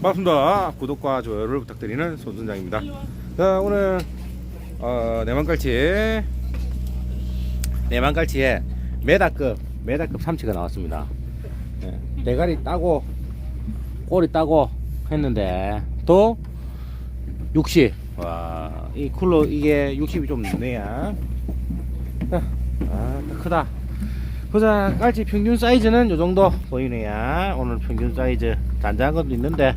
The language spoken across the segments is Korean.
반갑습니다. 구독과 좋아요를 부탁드리는 손순장입니다. 자, 오늘 어, 내만갈치 내만갈치에 메다급 메다급 삼치가 나왔습니다. 예, 대가리 따고 꼬리 따고 했는데 또 60. 와, 이 쿨러 이게 60이 좀 넘네야. 자, 아, 크다. 보자 깔치 평균 사이즈는 요 정도 보이네요. 오늘 평균 사이즈 잔잔한 것도 있는데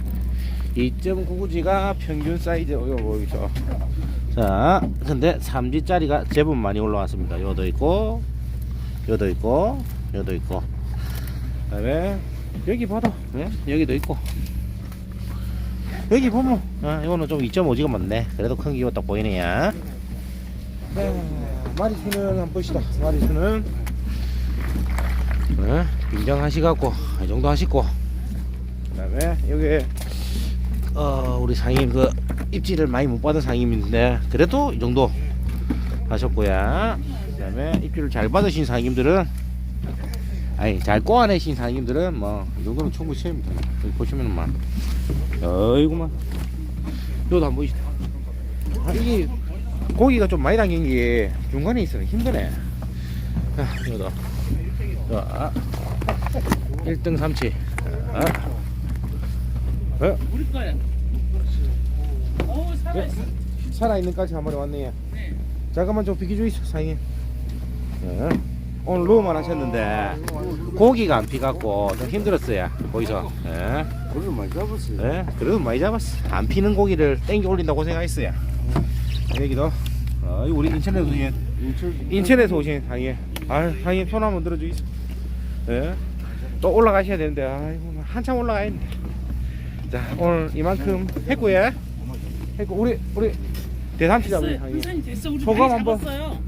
2.99지가 평균 사이즈. 이거 보이죠 자 근데 3지짜리가 제법 많이 올라왔습니다. 요도 있고 요도 있고 요도 있고. 그 다음에 여기 봐도 네? 여기도 있고. 여기 보면 아, 이거는 좀 2.5지가 많네. 그래도 큰 기가 딱 보이네요. 네, 마리수는 한번 보시다. 마리수는 네, 인정하시갖고 이 정도 하시고. 그다음에 여기 어 우리 상임 그 입질을 많이 못 받은 상임인데 그래도 이 정도 하셨고요. 그다음에 입질을 잘 받으신 상임들은 아니 잘 꼬아내신 상임들은 뭐 이 정도는 충분히 채입니다. 여기 보시면은 막 어이구만 요도 한번 보시다. 아, 이게 고기가 좀 많이 당긴 게 중간에 있어서 힘드네. 아, 요도 자, 1등 삼치. 아. 어? 우리 거야. 어우 살아 있어. 살아있는 까지 한 마리 왔네요. 네. 잠깐만 좀 있어, 사장님. 어. 오늘 로우만 하셨는데 고기가 안 피갖고 좀 힘들었어요. 거기서. 예. 고기를 많이 잡았어요. 예. 그래도 많이 잡았어. 안 피는 고기를 땡겨 올린다고 고생했어요. 여기도 어, 우리 인천에서 오신 인천 인천에서 오신 사장님. 아, 사장님 손 한번 있어. 예. 또 올라가셔야 되는데 아이고 한참 올라가야 했네. 자 오늘 이만큼 했고요. 했고 우리 우리 대삼치 잡으 됐어요. 사장님. 선생님 됐어. 우리 소감 많이 한번. 잡았어요.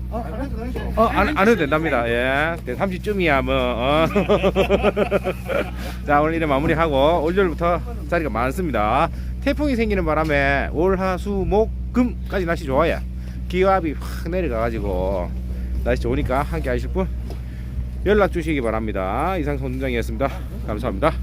어안 안 해도 된답니다. 예. 대삼치쯤이야 뭐. 어. 자 오늘 이래 마무리하고 올여름부터 자리가 많습니다. 태풍이 생기는 바람에 월화수목 금까지 날씨 좋아요. 기압이 확 내려가가지고 날씨 좋으니까 함께 하실 분 연락 주시기 바랍니다. 이상 손장이었습니다. 감사합니다.